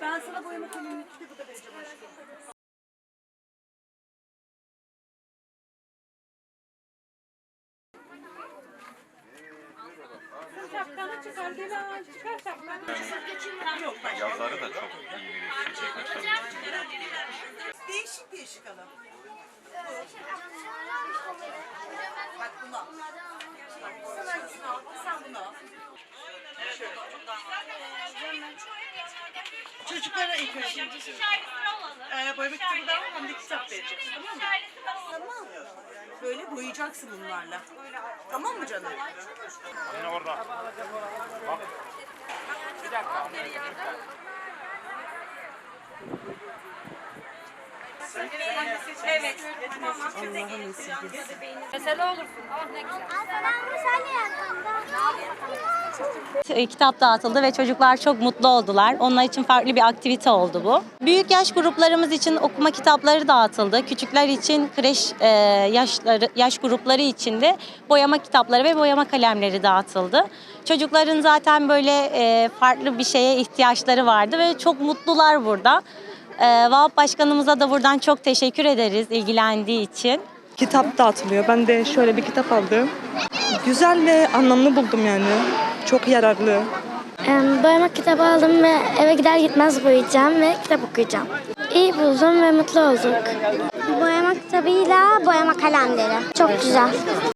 Ben sana boyama kalemini kitabı da vereceğim aşkım. Şapkanı çıkar, gel çıkar şapkanı. Yazları da çok iyi bir resim çekmişler. Değişik değişik ama. Bak bunu al. Bak, Sen hangisini al? Sen bunu al. Çocuklara ilk önce e, boyama kitabı da al, hem de kitap vereceksin tamam mı? Tamam. Böyle boyayacaksın bunlarla. Tamam mı canım? Yine orada. Evet. Mesela olursun. Ah ne güzel. E, kitap dağıtıldı ve çocuklar çok mutlu oldular. Onlar için farklı bir aktivite oldu bu. Büyük yaş gruplarımız için okuma kitapları dağıtıldı. Küçükler için kreş e, yaşları yaş grupları için de boyama kitapları ve boyama kalemleri dağıtıldı. Çocukların zaten böyle e, farklı bir şeye ihtiyaçları vardı ve çok mutlular burada. E, VAP Başkanımıza da buradan çok teşekkür ederiz ilgilendiği için. Kitap dağıtılıyor. Ben de şöyle bir kitap aldım. Güzel ve anlamlı buldum yani. Çok yararlı. Boyama kitabı aldım ve eve gider gitmez boyayacağım ve kitap okuyacağım. İyi buldum ve mutlu olduk. Boyama kitabıyla boyama kalemleri. Çok güzel.